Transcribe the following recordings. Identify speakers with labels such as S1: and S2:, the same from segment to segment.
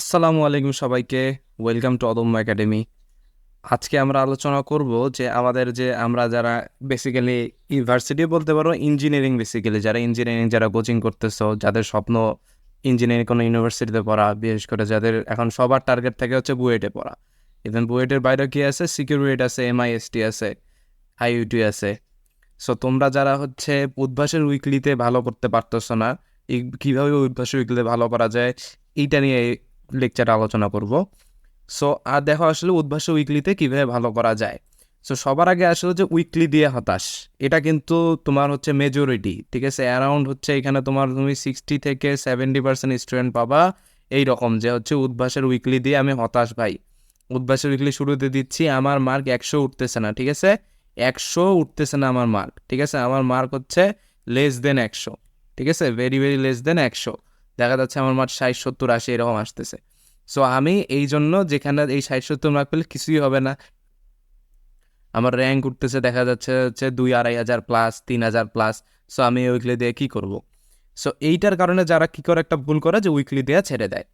S1: আসসালামু আলাইকুম সবাইকে। ওয়েলকাম টু অদম্য একাডেমি আজকে আমরা আলোচনা করব যে আমাদের যে আমরা যারা বেসিক্যালি ইউনিভার্সিটি বলতে পারো ইঞ্জিনিয়ারিং বেসিক্যালি যারা ইঞ্জিনিয়ারিং যারা কোচিং করতেছো, যাদের স্বপ্ন ইঞ্জিনিয়ারিং কোনো ইউনিভার্সিটিতে পড়া, বিশেষ করে যাদের এখন সবার টার্গেট থাকে হচ্ছে বুয়েটে পড়া। ইভেন বুয়েটের বাইরে কি আছে? সিকিউরিটি আছে এমআইএসটি আছে আইইউটি আছে। সো তোমরা যারা হচ্ছে উদ্ভাসের উইকলিতে ভালো করতে পারতেছো না কীভাবে উদ্ভাসের উইকলিতে ভালো করা যায়, এইটা নিয়ে লেকচার আলোচনা করব। সো আর দেখো আসলে উদ্ভাস উইকলিতে কীভাবে ভালো করা যায়। সো সবার আগে আসলে যে উইকলি দিয়ে হতাশ, এটা কিন্তু তোমার হচ্ছে মেজরিটি ঠিক আছে? অ্যারাউন্ড হচ্ছে এখানে তোমার তুমি সিক্সটি থেকে সেভেন্টি পার্সেন্ট স্টুডেন্ট পাবা এই রকম যে হচ্ছে উদ্ভাসের উইকলি দিয়ে আমি হতাশ ভাই। উদ্ভাসের উইকলি শুরুতে দিচ্ছি, আমার মার্ক একশো উঠতেছে না, ঠিক আছে? একশো উঠতেছে না আমার মার্ক ঠিক আছে? আমার মার্ক হচ্ছে লেস দেন একশো, ঠিক আছে? ভেরি ভেরি লেস দেন একশো। দেখা যাচ্ছে আমার মার্ক ষাট, সত্তর, আশি, এরকম আসতেছে। সো আমি এই জন্য যেখানে এই ষাট সত্তর মার্ক পেলে কিছুই হবে না। আমার র্যাঙ্ক উঠতেছে, দেখা যাচ্ছে হচ্ছে দুই আড়াই হাজার প্লাস তিন হাজার প্লাস সো আমি উইকলি দিয়ে কী করব? সো এইটার কারণে যারা কী করে একটা ভুল করে যে উইকলি দেওয়া ছেড়ে দেয়।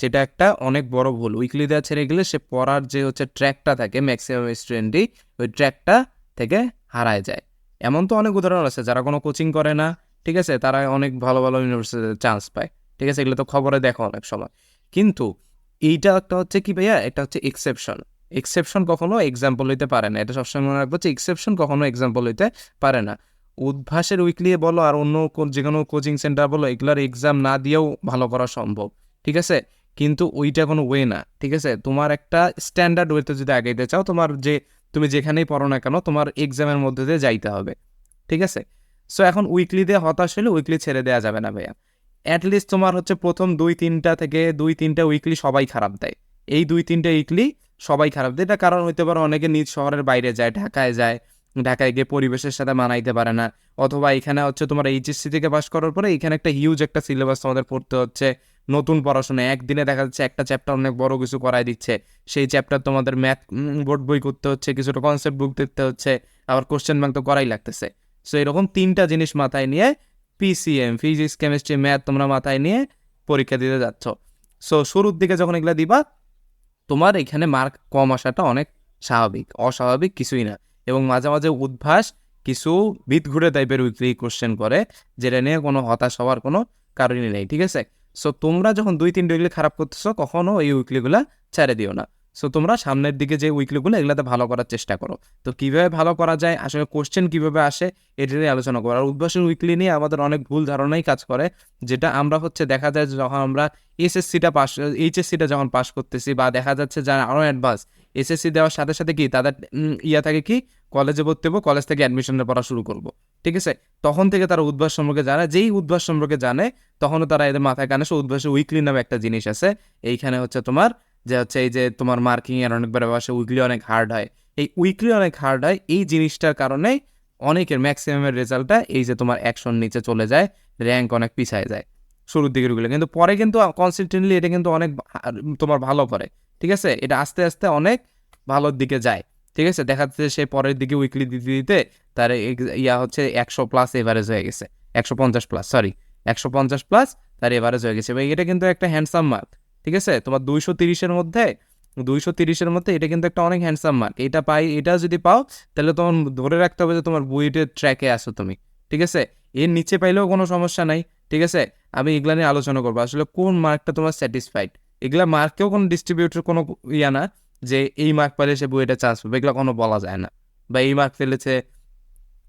S1: যেটা একটা অনেক বড় ভুল। উইকলি দেওয়া ছেড়ে গেলে সে পড়ার যে হচ্ছে ট্র্যাকটা থাকে ম্যাক্সিমাম স্টুডেন্টই ওই ট্র্যাকটা থেকে হারায় যায়। এমন তো অনেক উদাহরণ আছে, যারা কোনো কোচিং করে না, ঠিক আছে? তারা অনেক ভালো ভালো ইউনিভার্সিটিতে চান্স পায়। ঠিক আছে? এগুলো তো খবরে দেখো অনেক সময়। কিন্তু এইটা একটা হচ্ছে কি ভাইয়া? এটা হচ্ছে এক্সেপশন এক্সেপশন কখনো এক্সাম্পল হইতে পারে না। এটা সবসময় মনে রাখব যে এক্সেপশন কখনো এক্সাম্পল হইতে পারে না। উদ্ভাসের উইকলি বলো আর অন্য যে কোনো কোচিং সেন্টার বলো, এগুলার এক্সাম না দিয়েও ভালো করা সম্ভব। ঠিক আছে? কিন্তু ওইটা কোনো ওয়ে না। ঠিক আছে? তোমার একটা স্ট্যান্ডার্ড ওয়েতে যদি আগাইতে চাও, তোমার যে তুমি যেখানেই পড়ো না কেন, তোমার এক্সামের মধ্যে দিয়ে যাইতে হবে। ঠিক আছে? সো এখন উইকলি দিয়ে হতাশ হলে উইকলি ছেড়ে দেওয়া যাবে না ভাইয়া। অ্যাটলিস্ট তোমার হচ্ছে প্রথম দুই, তিনটা থেকে দুই, তিনটা উইকলি সবাই খারাপ দেয়। এই দুই, তিনটা উইকলি সবাই খারাপ দেয়। এটা কারণ হইতে পারে অনেকে নিজ শহরের বাইরে যায়, ঢাকায় যায়, ঢাকায় গিয়ে পরিবেশের সাথে মানাইতে পারে না। অথবা এখানে হচ্ছে তোমার এইচএসসি থেকে পাস করার পরে এখানে একটা হিউজ একটা সিলেবাস তোমাদের পড়তে হচ্ছে। নতুন পড়াশোনা, একদিনে দেখা যাচ্ছে একটা চ্যাপ্টার অনেক বড় কিছু করাই দিচ্ছে। সেই চ্যাপ্টার তোমাদের ম্যাথ বোর্ড বই করতে হচ্ছে, কিছুটা কনসেপ্ট বুক দেখতে হচ্ছে, আবার কোশ্চেন ব্যাংক তো করাই লাগতেছে। সো এরকম তিনটা জিনিস মাথায় নিয়ে পিসিএম ফিজিক্স কেমিস্ট্রি ম্যাথ তোমরা মাথায় নিয়ে পরীক্ষা দিতে যাচ্ছ। সো শুরুর দিকে যখন এগুলা দিবা, তোমার এখানে মার্ক কম আসাটা অনেক স্বাভাবিক, অস্বাভাবিক কিছুই না। এবং মাঝে মাঝে উদ্ভাস কিছু বিদ ঘুরে টাইপের উইকলি কোশ্চেন করে, যেটা নিয়ে কোনো হতাশ হওয়ার কোনো কারণই নেই, ঠিক আছে? সো তোমরা যখন দুই তিনটে উইকলি খারাপ করতেছো, কখনো এই উইকলিগুলা ছেড়ে দিও না। সো তোমরা সামনের দিকে যে উইকলিগুলো এগুলাতে ভালো করার চেষ্টা করো। তো কীভাবে ভালো করা যায়, আসলে কোশ্চেন কীভাবে আসে, এটা নিয়ে আলোচনা করো আর উদ্ভাসন উইকলি নিয়ে আমাদের অনেক ভুল ধারণাই কাজ করে, যেটা আমরা হচ্ছে দেখা যায় যখন আমরা এসএসসিটা পাস এইচএসসিটা যখন পাস করতেছি বা দেখা যাচ্ছে যারা আরও অ্যাডভান্স এসএসসি দেওয়ার সাথে সাথে কি, তাদের ইয়া থাকে কি কলেজে ভর্তি হব কলেজ থেকে অ্যাডমিশনের পড়া শুরু করব। ঠিক আছে? তখন থেকে তারা উদ্ভাস সম্পর্কে জানে, যেই উদ্ভাস সম্পর্কে জানে, তখনও তারা এদের মাথায় কানে সে উদ্ভাসে উইকলি নামে একটা জিনিস আছে। এইখানে হচ্ছে তোমার যে হচ্ছে এই যে তোমার মার্কিং এর অনেকবার আসে উইকলি অনেক হার্ড হয়। এই উইকলি অনেক হার্ড হয়, এই জিনিসটার কারণে অনেকের ম্যাক্সিমামের রেজাল্টটা এই যে তোমার অ্যাকশন নিচে চলে যায় র্যাঙ্ক অনেক পিছায় যায় শুরুর দিকেরগুলো। কিন্তু পরে কিন্তু কনসিস্টেন্টলি এটা কিন্তু অনেক তোমার ভালো করে, ঠিক আছে? এটা আস্তে আস্তে অনেক ভালোর দিকে যায়, ঠিক আছে? দেখা যাচ্ছে সে পরের দিকে উইকলি দিতে দিতে তার ইয়া হচ্ছে একশো প্লাস এভারেজ হয়ে গেছে, একশো পঞ্চাশ প্লাস সরি একশো পঞ্চাশ প্লাস তার এভারেজ হয়ে গেছে। এবং এটা কিন্তু একটা হ্যান্ডসাম মার্ক ঠিক আছে? তোমার দুইশো তিরিশের মধ্যে, দুইশো তিরিশের মধ্যে এটা কিন্তু একটা অনেক হ্যান্ডসাম মার্ক এটা পাই, এটা যদি পাও, তাহলে তোমার ধরে রাখতে হবে যে তোমার বুয়েটের ট্র্যাকে আসো তুমি। ঠিক আছে? এর নিচে পাইলেও কোনো সমস্যা নাই। ঠিক আছে? আমি এগুলা নিয়ে আলোচনা করব। আসলে কোন মার্কটা তোমার স্যাটিসফাইড এগুলা মার্কেও কোনো ডিস্ট্রিবিউটর কোনো ইয়া না যে এই মার্ক পাইলে সে বইটা চান্স পাবে। এগুলো কোনো বলা যায় না। বা এই মার্ক পেলেছে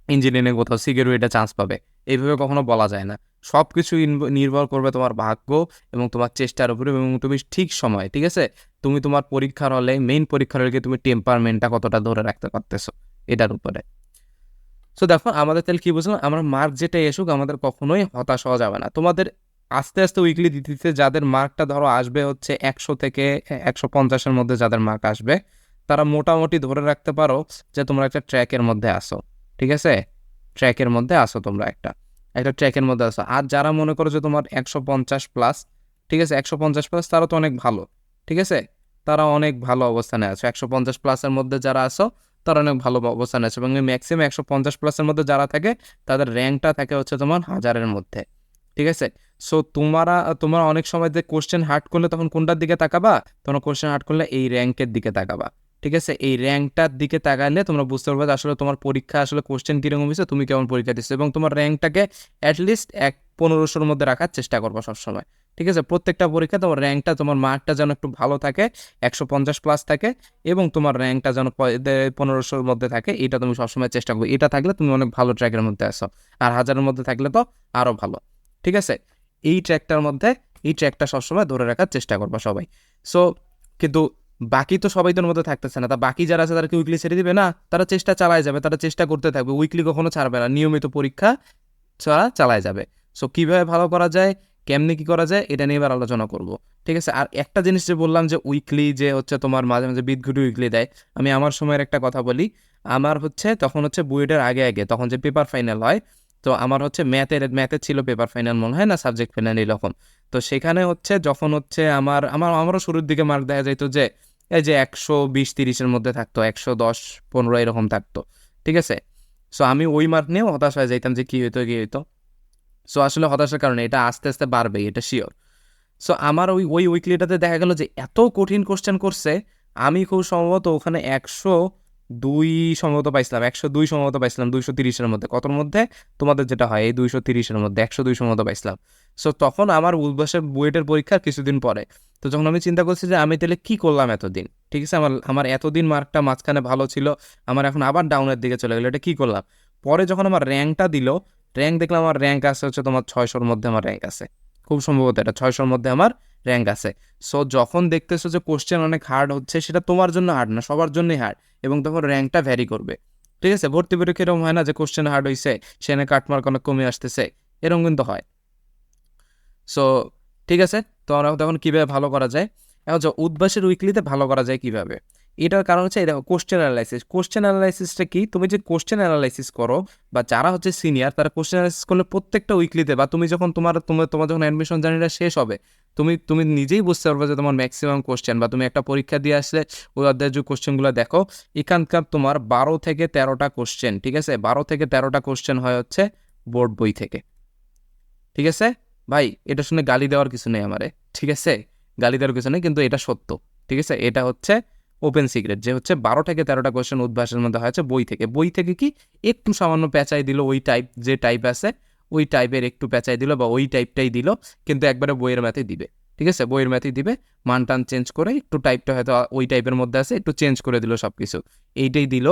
S1: ইঞ্জিনিয়ারিং কোথাও সিকিউরিটিটা চান্স পাবে। এইভাবে কখনো বলা যায় না। সব কিছু নির্ভর করবে তোমার ভাগ্য এবং তোমার চেষ্টার উপরে এবং তুমি ঠিক সময়, ঠিক আছে? তুমি তোমার পরীক্ষার হলে মেইন পরীক্ষার হলে তুমি টেম্পারমেন্টটা কতটা ধরে রাখতে পারতেছো এটার উপরে। সো দেখো, আমাদের তাহলে কি বুঝলাম? আমরা মার্ক যেটা এসুক, আমাদের কখনোই হতাশ হওয়া যাবে না। তোমাদের আস্তে আস্তে উইকলি দিতে দিতে যাদের মার্কটা ধরো আসবে হচ্ছে একশো থেকে একশো পঞ্চাশের মধ্যে যাদের মার্ক আসবে, তারা মোটামুটি ধরে রাখতে পারো যে তোমরা একটা ট্র্যাকের মধ্যে আসো ঠিক আছে? ট্র্যাকের মধ্যে আসো তোমরা একটা। একটা ট্র্যাকের মধ্যে আসো আর যারা মনে করো যে তোমার একশো পঞ্চাশ প্লাস ঠিক আছে, একশো পঞ্চাশ প্লাস তারা তো অনেক ভালো, ঠিক আছে? তারা অনেক ভালো অবস্থানে আছো। একশো পঞ্চাশ প্লাসের মধ্যে যারা আসো তারা অনেক ভালো অবস্থানে আছে। এবং ম্যাক্সিমাম একশো পঞ্চাশ প্লাসের মধ্যে যারা থাকে, তাদের র্যাঙ্কটা থাকে হচ্ছে তোমার হাজারের মধ্যে, ঠিক আছে? সো তোমারা, তোমরা অনেক সময় যে কোশ্চেন হার্ড করলে তখন কোনটার দিকে তাকাবা? তোমরা কোশ্চেন হার্ড করলে এই র্যাঙ্কের দিকে তাকাবা। ঠিক আছে? এই র্যাঙ্কটার দিকে তাকালে তোমরা বুঝতে পারবে আসলে তোমার পরীক্ষা আসলে কোশ্চেন কীরকম হয়েছে, তুমি কেমন পরীক্ষা দিচ্ছ এবং তোমার র্যাঙ্কটাকে অ্যাটলিস্ট এক পনেরোশোর মধ্যে রাখার চেষ্টা করব সবসময়। ঠিক আছে? প্রত্যেকটা পরীক্ষা তোমার র্যাঙ্কটা, তোমার মার্কটা যেন একটু ভালো থাকে, একশো পঞ্চাশ প্লাস থাকে এবং তোমার র্যাঙ্কটা যেন পনেরোশোর মধ্যে থাকে, এটা তুমি সবসময় চেষ্টা করবে। এটা থাকলে তুমি অনেক ভালো ট্র্যাকের মধ্যে আসো আর হাজারের মধ্যে থাকলে তো আরও ভালো। ঠিক আছে? এই ট্র্যাকটার মধ্যে, এই ট্র্যাকটা সবসময় ধরে রাখার চেষ্টা করবা সবাই। সো কিন্তু বাকি তো সবাই তোর মধ্যে থাকতেছে না। তা বাকি যারা আছে, তারা কি উইকলি ছেড়ে দিবে? না, তারা চেষ্টা চালায় যাবে, তারা চেষ্টা করতে থাকবে। উইকলি কখনো ছাড়বে না। নিয়মিত পরীক্ষা ছাড়া চালায় যাবে। সো কীভাবে ভালো করা যায়, কেমনি কি করা যায়, এটা নিয়ে এবার আলোচনা করব। ঠিক আছে? আর একটা জিনিস যে বললাম যে উইকলি যে হচ্ছে তোমার মাঝে মাঝে বিদঘুটি উইকলি দেয়, আমি আমার সময়ের একটা কথা বলি। আমার হচ্ছে, তখন হচ্ছে বুয়েটের আগে আগে, তখন যে পেপার ফাইনাল হয়, তো আমার হচ্ছে ম্যাথের ম্যাথের ছিল পেপার ফাইনাল মনে হয় না? সাবজেক্ট ফাইনাল এরকম। তো সেখানে হচ্ছে, যখন হচ্ছে আমার আমার, আমারও শুরুর দিকে মার্ক দেখা যাইতো যে এই যে একশো বিশ তিরিশের মধ্যে থাকতো, একশো দশ পনেরো এরকম থাকতো, ঠিক আছে? সো আমি ওই মার্ক নিয়েও হতাশ হয়ে যাইতাম যে কী হইতো কী হইতো। সো আসলে হতাশার কারণে এটা আস্তে আস্তে বাড়বে এটা শিওর সো আমার ওই ওই উইকলিটাতে দেখা গেল যে এত কঠিন কোশ্চেন করছে, আমি খুব সম্ভবত ওখানে একশো দুই সম্ভবত পাইছিলাম, একশো দুই সম্ভবত পাইছিলাম, দুইশো তিরিশের মধ্যে। কতর মধ্যে? তোমাদের যেটা হয়, এই দুইশো তিরিশের মধ্যে একশো দুই সম্ভবত পাইছিলাম। সো তখন আমার উদ্বাসের বুয়েটের পরীক্ষার কিছুদিন পরে, তো যখন আমি চিন্তা করছি যে আমি তাহলে কী করলাম এতদিন? ঠিক আছে, আমার আমার এতদিন মার্কটা মাঝখানে ভালো ছিল, আমার এখন আবার ডাউনের দিকে চলে গেলো, এটা কী করলাম? পরে যখন আমার র্যাঙ্কটা দিল, র্যাঙ্ক দেখলাম আমার র্যাঙ্ক আছে হচ্ছে তোমার ছয়শোর মধ্যে আমার র্যাঙ্ক আছে। খুব সম্ভবত এটা, ছয়শোর মধ্যে আমার র্যাঙ্ক আছে। সো যখন দেখতেছো যে কোশ্চেন অনেক হার্ড হচ্ছে, সেটা তোমার জন্য হার্ড না, সবার জন্যই হার্ড এবং তখন র্যাঙ্কটা ভ্যারি করবে। ঠিক আছে? ভর্তি পরীক্ষা এরকম হয় না যে কোশ্চেন হার্ড হয়েছে সেখানে কাটমার্ক অনেক কমে আসতেছে, এরকম কিন্তু হয়। সো ঠিক আছে? তো আমরা তখন কীভাবে ভালো করা যায়? এখন যে উদ্বাসের উইকলিতে ভালো করা যায় কীভাবে? এটার কারণ হচ্ছে এটা কোশ্চেন অ্যানালাইসিস কোশ্চেন অ্যানালাইসিসটা কি? তুমি যে কোশ্চেন অ্যানালাইসিস করো বা যারা হচ্ছে সিনিয়র তারা কোশ্চেন অ্যানালাইসিস করলে প্রত্যেকটা উইকলিতে বা তুমি যখন তোমার তোমার তোমার যখন অ্যাডমিশন জার্নিটা শেষ হবে তুমি তুমি নিজেই বুঝতে পারবে যে তোমার ম্যাক্সিমাম কোশ্চেন বা তুমি একটা পরীক্ষা দিয়ে আসলে ওই অধ্যায়ের যে কোশ্চেনগুলো দেখো এখানকার তোমার বারো থেকে তেরোটা কোশ্চেন ঠিক আছে? বারো থেকে তেরোটা কোশ্চেন হয় হচ্ছে বোর্ড বই থেকে। ঠিক আছে? ভাই, এটা শুনে গালি দেওয়ার কিছু নেই আমারে, ঠিক আছে? গালি দেওয়ার কিছু নেই, কিন্তু এটা সত্য, ঠিক আছে? এটা হচ্ছে ওপেন সিক্রেট যে হচ্ছে বারো থেকে তেরোটা কোয়েশ্চেন উদ্ভাসের মধ্যে হয়েছে বই থেকে। বই থেকে কি? একটু সামান্য পেঁচাই দিল ওই টাইপ যে টাইপ আছে ওই টাইপের একটু পেঁচাই দিল বা ওই টাইপটাই দিল, কিন্তু একবারে বইয়ের ম্যাথে দিবে। ঠিক আছে? বইয়ের ম্যাথেই দিবে মান টান চেঞ্জ করে একটু টাইপটা হয়তো ওই টাইপের মধ্যে আছে, একটু চেঞ্জ করে দিল সব কিছু এইটাই দিল,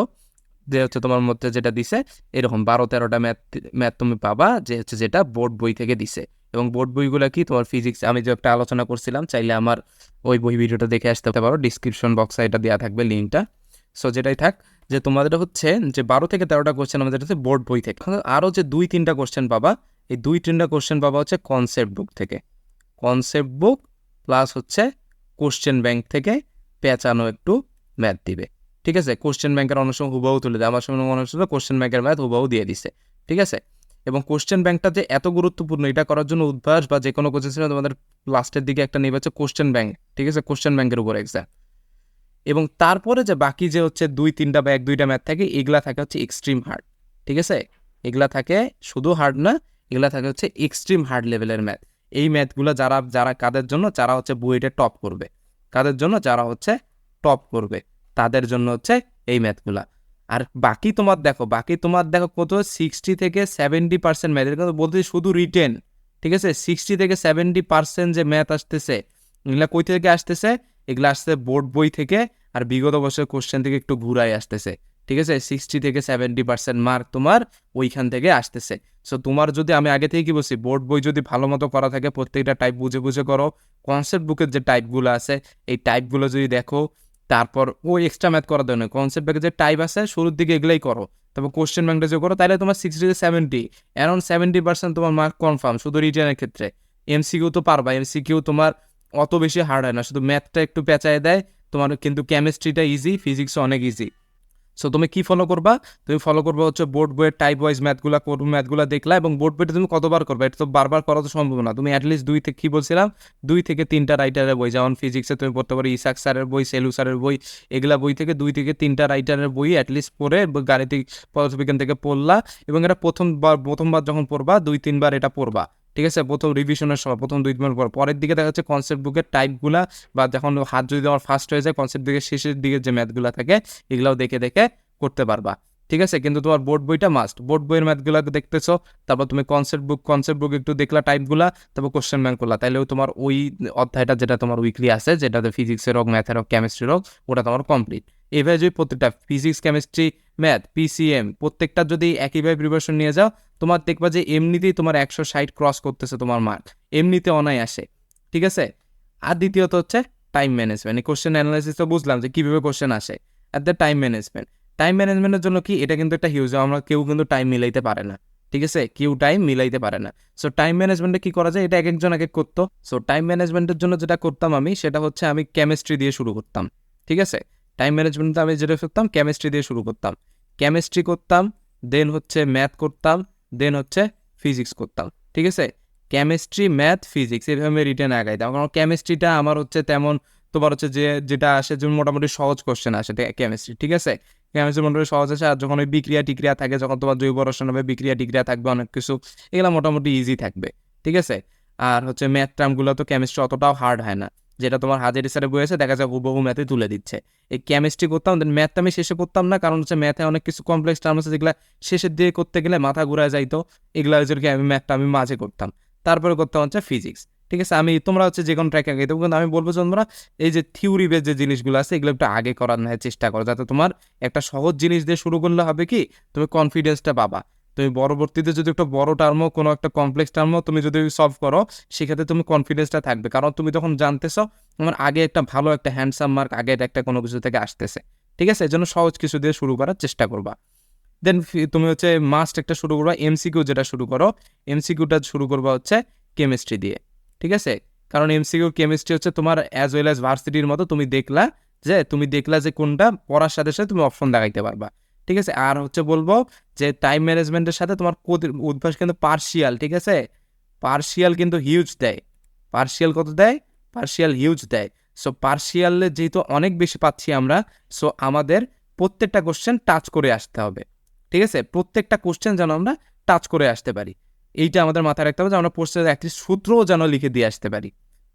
S1: যে হচ্ছে তোমার মধ্যে যেটা দিছে, এরকম বারো তেরোটা ম্যাথ ম্যাথ তুমি পাবা, যে হচ্ছে যেটা বোর্ড বই থেকে দিছে। এবং বোর্ড বইগুলো কি? তোমার ফিজিক্স আমি যে একটা আলোচনা করছিলাম, চাইলে আমার ওই বই ভিডিওটা দেখে আসতে পারো ডিসক্রিপশন বক্সে এটা দেওয়া থাকবে লিঙ্কটা সো যেটাই থাক যে তোমাদের হচ্ছে যে বারো থেকে তেরোটা কোশ্চেন আমাদের হচ্ছে বোর্ড বই থেকে। আরও যে দুই তিনটা কোশ্চেন পাবা, এই দুই তিনটা কোশ্চেন পাবা হচ্ছে কনসেপ্ট বুক থেকে। কনসেপ্ট বুক প্লাস হচ্ছে কোশ্চেন ব্যাংক থেকে পেঁচানো একটু ম্যাথ দিবে। ঠিক আছে? কোশ্চেন ব্যাংকের অনেক সময় হুবাহু তুলে দেয়। আমার সময় মনে হচ্ছিল কোশ্চেন ব্যাংকের ম্যাথ হুবাহু দিয়ে দিছে। ঠিক আছে? এবং কোশ্চেন ব্যাংকটা যে এত গুরুত্বপূর্ণ, এটা করার জন্য উদ্ভাস বা যে কোনো সেন্টার তোমাদের লাস্টের দিকে একটা নেবে হচ্ছে কোশ্চেন ব্যাংক ঠিক আছে? কোশ্চেন ব্যাংকের উপর এক্সাম এবং তারপরে যে বাকি যে হচ্ছে দুই, তিনটা বা এক, দুইটা ম্যাথ থাকে, এগুলা থাকে হচ্ছে এক্সট্রিম হার্ড ঠিক আছে? এগুলা থাকে শুধু হার্ড না, এগুলা থাকে হচ্ছে এক্সট্রিম হার্ড লেভেলের ম্যাথ এই ম্যাথগুলো যারা যারা, কাদের জন্য? যারা হচ্ছে বুয়েটে টপ করবে। কাদের জন্য? যারা হচ্ছে টপ করবে। তাদের জন্য হচ্ছে এই ম্যাথগুলা আর বাকি তোমার দেখো, বাকি তোমার দেখো কত? সিক্সটি থেকে সেভেন্টি পার্সেন্ট ম্যাথ এটা বলতে শুধু রিটেন ঠিক আছে? সিক্সটি থেকে সেভেন্টি পার্সেন্ট যে ম্যাথ আসতেছে, এগুলা কই থেকে আসতেছে? এগুলো আসছে বোর্ড বই থেকে আর বিগত বছরের কোশ্চেন থেকে একটু ঘুরাই আসতেছে। ঠিক আছে? সিক্সটি থেকে সেভেন্টি পার্সেন্ট মার্ক তোমার ওইখান থেকে আসতেছে। সো তোমার যদি আমি আগে থেকে কি বলছি বোর্ড বই যদি ভালো মতো করা থাকে, প্রত্যেকটা টাইপ বুঝে বুঝে করো। কনসেপ্ট বুকের যে টাইপগুলো আছে, এই টাইপগুলো যদি দেখো, তারপর ওই এক্সট্রা ম্যাথ করা দেয় না কনসেপ্ট ব্যাগে যে টাইপ আছে, শুরুর দিকে এগুলাই করো। তারপর কোশ্চেন ব্যাংকটা যে করো, তাহলে তোমার সিক্সটি থেকে সেভেন্টি অ্যারাউন্ড সেভেন্টি পার্সেন্ট তোমার মার্ক কনফার্ম শুধু রিটার্নের ক্ষেত্রে। এমসিকিউ তো পারবা এমসিকিউ তোমার অত বেশি হার্ড হয় না, শুধু ম্যাথটা একটু পেঁচায় দেয় তোমার কিন্তু কেমিস্ট্রিটা ইজি ফিজিক্সও অনেক ইজি সো তুমি কি ফলো করবা? তুমি ফলো করবা হচ্ছে বোর্ড বইয়ের টাইপ ওয়াইজ ম্যাথগুলো ম্যাথগুলো দেখলা এবং বোর্ড বইটা তুমি কতবার করবে? এটা তো বারবার করা তো সম্ভব না। তুমি অ্যাটলিস্ট দুই থেকে কী বলছিলাম? দুই থেকে তিনটা রাইটারের বই, যেমন ফিজিক্সে তুমি পড়তে পারো ইসাক স্যারের বই সেলু স্যারের বই, এগুলা বই থেকে দুই থেকে তিনটা রাইটারের বই অ্যাটলিস্ট পড়ে গাণিতিক পদার্থবিজ্ঞান থেকে পড়লা এবং এটা প্রথমবার প্রথমবার যখন পড়বা, দুই তিনবার এটা পড়বা। ঠিক আছে? প্রথম রিভিশনের সময়, প্রথম দুই দিনের পর। পরের দিকে দেখা যাচ্ছে কনসেপ্ট বুকের টাইপগুলা বা যখন হাত যদি তোমার ফার্স্ট হয়ে যায় কনসেপ্ট দিকে শেষের দিকে যে ম্যাথগুলো থাকে, এগুলাও দেখে দেখে করতে পারবা। ঠিক আছে? কিন্তু তোমার বোর্ড বইটা মাস্ট বোর্ড বইয়ের ম্যাথগুলো দেখতেছো। তারপর তুমি কনসেপ্ট বুক কনসেপ্ট বুক একটু দেখলা টাইপগুলা তারপর কোশ্চেন ব্যাংক করলা। তাইলেও তোমার ওই অধ্যায়টা যেটা তোমার উইকলি আছে, যেটাতে ফিজিক্সের হোক ম্যাথের হোক কেমিস্ট্রির হোক, ওটা তোমার কমপ্লিট এভাবে যদি প্রত্যেকটা ফিজিক্স কেমিস্ট্রি ম্যাথ পিসিএম প্রত্যেকটা যদি একইভাবে প্রিপারেশন নিয়ে যাও, তোমার দেখবা যে এমনিতেই তোমার একশো ষাট ক্রস করতেছে তোমার মার্ক এমনিতে অনায় আসে ঠিক আছে? আর দ্বিতীয়ত হচ্ছে টাইম ম্যানেজমেন্ট এই কোশ্চেন অ্যানালাইসিস তো বুঝলাম যে কীভাবে কোশ্চেন আসে। At the time management time ম্যানেজমেন্টের জন্য কি? এটা কিন্তু একটা হিউজ আমরা কেউ কিন্তু টাইম মিলাইতে পারে না। ঠিক আছে? কেউ টাইম মিলাইতে পারে না। সো টাইম ম্যানেজমেন্টে কি করা যায়? এটা এক একজন এক এক করতো। সো টাইম ম্যানেজমেন্টের জন্য যেটা করতাম আমি, সেটা হচ্ছে আমি কেমিস্ট্রি দিয়ে শুরু করতাম। ঠিক আছে? টাইম ম্যানেজমেন্টে আমি যেটা করতাম কেমিস্ট্রি দিয়ে শুরু করতাম। কেমিস্ট্রি করতাম দেন হচ্ছে ম্যাথ করতাম দেন হচ্ছে ফিজিক্স করতাম। ঠিক আছে? কেমিস্ট্রি ম্যাথ ফিজিক্স এইভাবে আমি রিটার্ন আগাইতাম। কারণ কেমিস্ট্রিটা আমার হচ্ছে তেমন তোমার হচ্ছে যে, যেটা আসে যেমন মোটামুটি সহজ কোশ্চেন আসে কেমিস্ট্রি ঠিক আছে? কেমিস্ট্রি মোটামুটি সহজ আসে, আর যখন ওই বিক্রিয়া টিক্রিয়া থাকে, যখন তোমার জৈব রসায়ন হবে, বিক্রিয়া টিক্রিয়া থাকবে, অনেক কিছু, এগুলো মোটামুটি ইজি থাকবে। ঠিক আছে? আর হচ্ছে ম্যাথ টার্মগুলো তো কেমিস্ট্রি অতটাও হার্ড হয় না। যেটা তোমার হাজার স্যারে বয়েছে দেখা যায় হুবহু ম্যাথে তুলে দিচ্ছে। এই কেমিস্ট্রি করতাম দেন ম্যাথটা আমি শেষে করতাম না, কারণ হচ্ছে ম্যাথে অনেক কিছু কমপ্লেক্স টার্ম আছে যেগুলো শেষের দিকে করতে গেলে মাথা ঘুরায় যাইতো। এগুলো হচ্ছে আমি ম্যাথটা আমি মাঝে করতাম। তারপরে করতাম হচ্ছে ফিজিক্স ঠিক আছে, আমি তোমরা হচ্ছে যে কোনো ট্র্যাকে আগে কিন্তু আমি বলব তোমরা এই যে থিওরি বেস যে জিনিসগুলো আছে, এগুলো একটু আগে করার চেষ্টা করো, যাতে তোমার একটা সহজ জিনিস দিয়ে শুরু করলে হবে কি, তুমি কনফিডেন্সটা পাবা। তুমি পরবর্তীতে যদি একটা বড় টার্মও কোনো একটা কমপ্লেক্স টার্মও তুমি যদি সলভ করো, সেক্ষেত্রে তুমি কনফিডেন্সটা থাকবে। কারণ তুমি তখন জানতেছো, তোমার আগে একটা ভালো একটা হ্যান্ডসাম মার্ক আগে একটা কোনো কিছু থেকে আসতেছে। ঠিক আছে? এই জন্য সহজ কিছু দিয়ে শুরু করার চেষ্টা করবা। দেন তুমি হচ্ছে মাস্ট একটা শুরু করবা এমসিকিউ যেটা শুরু করো এমসিকিউটা শুরু করবা হচ্ছে কেমিস্ট্রি দিয়ে। ঠিক আছে? কারণ এমসিকিউ কেমিস্ট্রি হচ্ছে তোমার অ্যাজ ওয়েল অ্যাজ ভার্সিটির মতো তুমি দেখলা যে, তুমি দেখলা যে কোনটা পড়ার সাথে সাথে তুমি অপশন দেখাইতে পারবা। ঠিক আছে? আর হচ্ছে বলব যে টাইম ম্যানেজমেন্টের সাথে তোমার উদ্ভাস কিন্তু পার্শিয়াল ঠিক আছে? পার্সিয়াল কিন্তু হিউজ দেয়। পার্সিয়াল কত দেয়? পার্সিয়াল হিউজ দেয়। সো পার্শিয়ালে যেহেতু অনেক বেশি পাচ্ছি আমরা সো আমাদের প্রত্যেকটা কোশ্চেন টাচ করে আসতে হবে। ঠিক আছে? প্রত্যেকটা কোশ্চেন যেন আমরা টাচ করে আসতে পারি। এইটা আমাদের মাথায় রাখতে হবে যে আমরা পোস্টের একটি সূত্রও যেন লিখে দিয়ে আসতে পারি।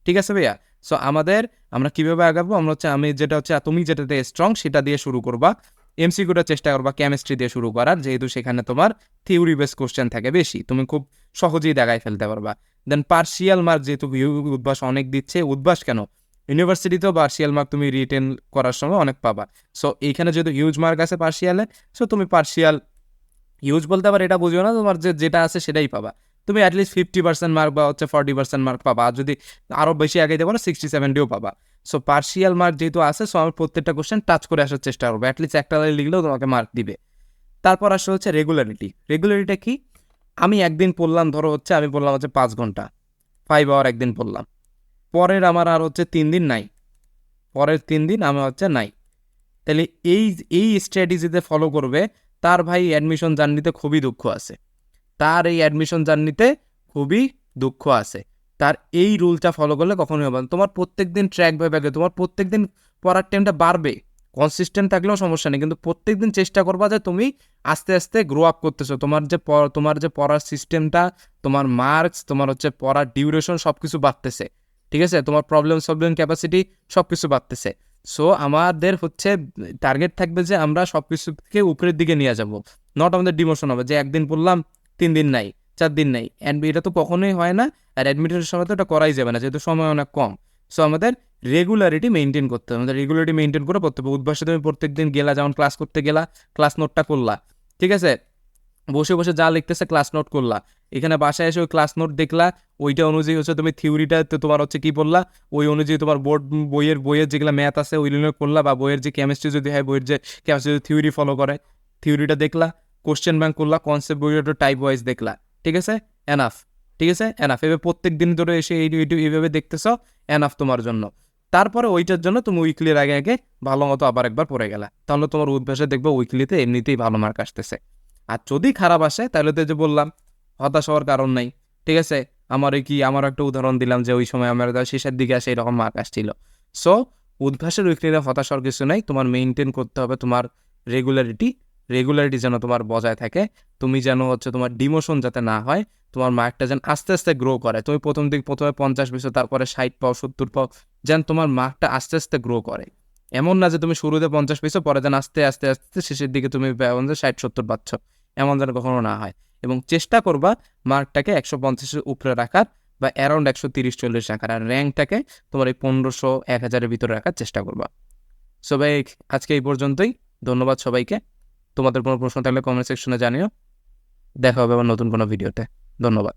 S1: ঠিক আছে ভাইয়া? সো আমাদের আমরা কীভাবে আগাবো? আমরা হচ্ছে আমি যেটা হচ্ছে, তুমি যেটাতে স্ট্রং সেটা দিয়ে শুরু করবা। এমসিকিউটা চেষ্টা করবা কেমিস্ট্রি দিয়ে শুরু করার, যেহেতু সেখানে তোমার থিওরি বেস কোশ্চেন থাকে বেশি, তুমি খুব সহজেই দেখায় ফেলতে পারবা। দেন পার্সিয়াল মার্ক যেহেতু উদ্ভাস অনেক দিচ্ছে, উদ্ভাস কেন? ইউনিভার্সিটিতেও পার্সিয়াল মার্ক তুমি রিটেন করার সময় অনেক পাবা। সো এইখানে যেহেতু হিউজ মার্ক আছে পার্সিয়ালে সো তুমি পার্সিয়াল ইউজ বলতে আবার এটা বুঝিও না, তোমার যে যেটা আছে সেটাই পাবা। তুমি অ্যাটলিস্ট ফিফটি পার্সেন্ট মার্ক বা হচ্ছে ফর্টি পার্সেন্ট মার্ক পাবা। আর যদি আরও বেশি আগাইতে পারো সিক্সটি সেভেন্টিও পাবা। সো পার্সিয়াল মার্ক যেহেতু আছে সো আমার প্রত্যেকটা কোশ্চেন টাচ করে আসার চেষ্টা করব। অ্যাটলিস্ট একটা লাইন লিখলেও তোমাকে মার্ক দিবে। তারপর আসলে হচ্ছে রেগুলারিটি রেগুলারিটা কি? আমি একদিন পড়লাম, ধরো হচ্ছে আমি পড়লাম হচ্ছে পাঁচ ঘণ্টা। ফাইভ আওয়ার একদিন পড়লাম। পরের আমার আর হচ্ছে তিন দিন নাই। পরের তিন দিন আমার হচ্ছে নাই। তাহলে এই এই স্ট্র্যাটেজিতে ফলো করবে। তার ভাই অ্যাডমিশন জার্নিতে খুবই দুঃখ আছে। তার এই অ্যাডমিশন জার্নিতে খুবই দুঃখ আছে। তার এই রুলটা ফলো করলে কখনোই হবে না। তোমার প্রত্যেক দিন ট্র্যাক ভাবে আগে তোমার প্রত্যেক দিন পড়ার টাইমটা বাড়বে। কনসিস্টেন্ট থাকলেও সমস্যা নেই, কিন্তু প্রত্যেক দিন চেষ্টা করবা যে তুমি আস্তে আস্তে গ্রো আপ করতেছো। তোমার যে তোমার যে পড়ার সিস্টেমটা তোমার মার্কস তোমার হচ্ছে পড়ার ডিউরেশন সব কিছু বাড়তেছে। ঠিক আছে? তোমার প্রবলেম সলভিং ক্যাপাসিটি সব কিছু বাড়তেছে। সো আমাদের হচ্ছে টার্গেট থাকবে যে আমরা সব কিছুকে উপরের দিকে নিয়ে যাব। নট আমাদের ডিমোশন হবে। যে একদিন পড়লাম তিন দিন নাই, চার দিন নাই। এটা তো কখনোই হয় না, আর অ্যাডমিটের সময় তো এটা করাই যাবে না, যেহেতু সময় অনেক কম। সো আমাদের রেগুলারিটি মেনটেন করতে হবে। আমাদের রেগুলারিটি মেনটেন করে পড়তে হবে উদ্ভাসে তুমি প্রত্যেক দিন গেলা, যেমন ক্লাস করতে গেলা ক্লাস নোটটা করলা, ঠিক আছে? বসে বসে যা লিখতেছে ক্লাস নোট করলা। এখানে বাসায় এসে ওই ক্লাস নোট দেখলা, ওইটা অনুযায়ী হচ্ছে তুমি থিওরিটা তোমার হচ্ছে কি পড়লা ওই অনুযায়ী তোমার বোর্ড বইয়ের বইয়ের যেগুলো ম্যাথ আছে ওই করলা, বা বইয়ের যে কেমিস্ট্রি যদি হয়, বইয়ের যে কেমিস্ট্রি থিওরি ফলো করে থিওরিটা দেখলা। কোশ্চেন ব্যাংক করলা কনসেপ্ট বইটা টাইপ ওয়াইজ দেখলা। ঠিক আছে? এনাফ ঠিক আছে? এনাফ এভাবে প্রত্যেক দিন ধরে এসে এই এইভাবে দেখতেছ এনাফ তোমার জন্য। তারপরে ওইটার জন্য তুমি উইকলির আগে আগে ভালো মতো আবার একবার পড়ে গেলা। তাহলে তোমার উদ্ভাসে দেখবে উইকলিতে এমনিতেই ভালো মার্ক আসতেছে। আর যদি খারাপ আসে, তাহলে তো যে বললাম, হতাশ হওয়ার কারণ নাই। ঠিক আছে? আমার কি আমার একটা উদাহরণ দিলাম যে ওই সময় আমার শেষের দিকে আসে এরকম মার্ক আসছিল। সো উদ্ভাসের উইকলিতে হতাশ হওয়ার কিছু নাই। তোমার মেনটেন করতে হবে তোমার রেগুলারিটি রেগুলারিটি যেন তোমার বজায় থাকে, তুমি যেন হচ্ছে তোমার ডিমোশন যাতে না হয়, তোমার মার্কটা যেন আস্তে আস্তে গ্রো করে। তুমি প্রথম দিক প্রথমে পঞ্চাশ পেয়েছ, তারপরে ষাট পাও, সত্তর পাও, যেন তোমার মার্কটা আস্তে আস্তে গ্রো করে। এমন না যে তুমি শুরুতে পঞ্চাশ পেয়েছ, পরে যেন আস্তে আস্তে আস্তে শেষের দিকে তুমি ষাট, সত্তর পাচ্ছ। এমন যেন কখনো না হয়। এবং চেষ্টা করবা মার্কটাকে একশো পঞ্চাশের উপরে রাখার বা অ্যারাউন্ড একশো তিরিশ, চল্লিশ রাখার। আর র্যাঙ্কটাকে তোমার এই পনেরোশো, এক হাজারের ভিতরে রাখার চেষ্টা করবা। সবাই আজকে এই পর্যন্তই। ধন্যবাদ সবাইকে। তোমাদের কোনো প্রশ্ন থাকলে কমেন্ট সেকশনে জানিও। দেখা হবে আবার নতুন কোনো ভিডিওতে ধন্যবাদ।